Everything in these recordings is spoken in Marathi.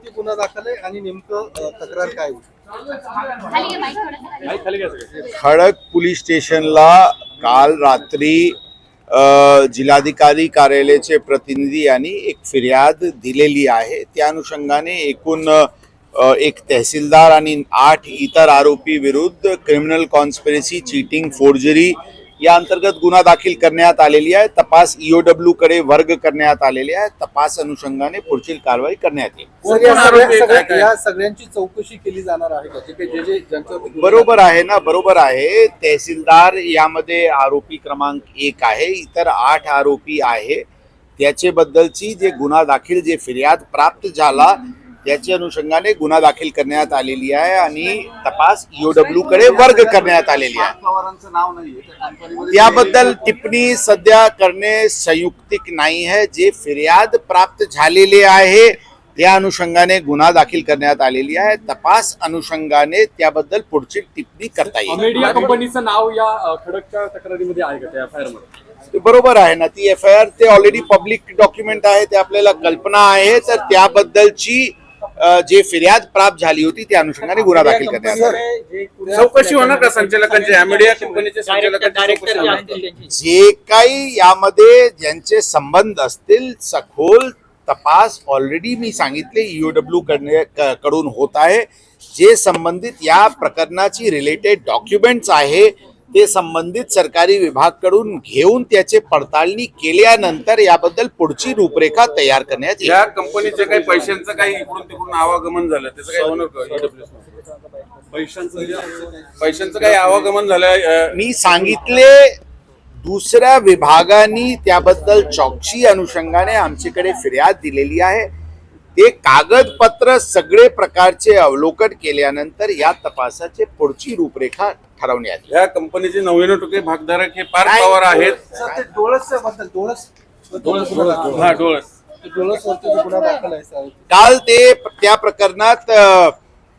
त्यांच्यावरती गुन्हा दाखल आहे आणि नेमकं तक्रार काय. खडक पोलीस स्टेशनला काल रात्री जिल्हाधिकारी कार्यालयाचे प्रतिनिधी यांनी एक फिर्याद दिलेली आहे त्या अनुषंगाने एकूण एक तहसीलदार आणि आठ इतर आरोपी विरुद्ध क्रिमिनल कॉन्स्पिरसी चीटिंग फोर्जरी या अंतर्गत गुन्हा दाखल करण्यात आलेली आहे. तपास ईओडब्ल्यू कडे वर्ग करण्यात आलेले आहे. तपास अनुषंगाने पुढील कारवाई करण्यात येईल. या सगळ्या सगळ्या या सगळ्यांची चौकशी केली जाणार आहे बरोबर आहे ना बरोबर आहे. तहसीलदार यामध्ये आरोपी क्रमांक एक आहे. इतर आठ आरोपी आहे. त्याचे बद्दलची जे गुन्हा दाखल जे फिर्याद प्राप्त झाला त्याच्या अनुषंगाने गुन्हा दाखल करण्यात आलेली आहे आणि तपास ईओडब्ल्यू कडे वर्ग करण्यात आलेली आहे. याबद्दल टिप्पणी सध्या करणे संयुक्तिक नाही आहे. जे फिर्याद प्राप्त झालेले आहे त्या अनुषंगाने गुन्हा दाखल करण्यात आलेली आहे. तपास अनुषंगाने त्याबद्दल पुढची टिप्पणी करता येईल. अमेडिया कंपनीचं नाव या खडकच्या तक्रारीमध्ये आहे का त्या एफ आय आरमध्ये ते बरोबर आहे ना. ती एफ आय आर ते ऑलरेडी पब्लिक डॉक्युमेंट आहे ते आपल्याला कल्पना आहे. तर त्याबद्दलची जे फिर्याद प्राप्त झाली होती त्या अनुषंगाने गुन्हा दाखल करण्यात आला. चौकशी होणार का संचालकांची? अमेडिया कंपनीच्या संचालकांची चौकशी होणार. का? जे काही यामध्ये ज्यांचे संबंध असतील सखोल तपास ऑलरेडी मी सांगितले E ईओडब्ल्यू कडून होत आहे. जे संबंधित या प्रकरणाची रिलेटेड डॉक्युमेंट्स आहे ते संबंधित सरकारी विभागाकडून घेऊन त्याचे पडताळणी केल्यानंतर याबद्दल पुढची रूपरेखा तयार करण्यात येईल या कंपनीचे काही पैशांचं काही इकडून तिकडून आवागमन झालं त्याचं काही होणार का? पैशांचं पैशांचं काही आवागमन झालं मी सांगितले दुसऱ्या विभागाने त्याबद्दल चौकशी अनुषंगाने आमच्याकडे फिर्याद दिलेली आहे ते कागदपत्र सगळे प्रकारचे अवलोकन केल्यानंतर या तपासाचे पुढची रूपरेखा ठरवण्यात या कंपनीचे नव्याण्णव टक्के भागधारक हे नाही. पवार आहेत. सर ते डोळसच्या बद्दल डोळस डोळस हा डोळस. डोळस वरती जो गुन्हा दाखल आहे सर काल ते त्या प्रकरणात अ,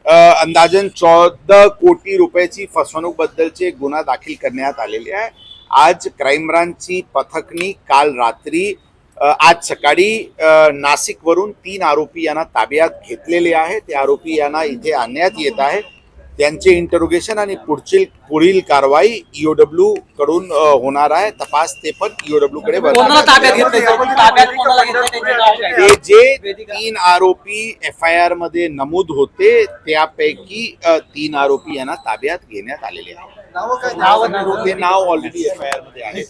अ, अंदाजन चौदा कोटी रुपयाची फसवणूक बद्दलचे गुन्हा दाखल करण्यात आलेले आहे. आज क्राईम ब्रांचची पथकनी काल रात्री आज सकाळी नाशिकवरून तीन आरोपी यांना ताब्यात घेतलेले आहे. ते आरोपी यांना इथे आणण्यात येत आहे. त्यांचे इंटरोगेशन आणि पुढची पुढील कारवाई ईओडब्ल्यू कडून अ, होणार आहे. तपास ते पण ईओडब्ल्यू कडे नाव काय? ते जे तीन आरोपी एफ आय आरमध्ये नमूद होते त्यापैकी तीन आरोपी यांना ताब्यात घेण्यात आलेले आहे नावं काय? ते नाव ऑलरेडी एफ आय आरमध्ये आहे.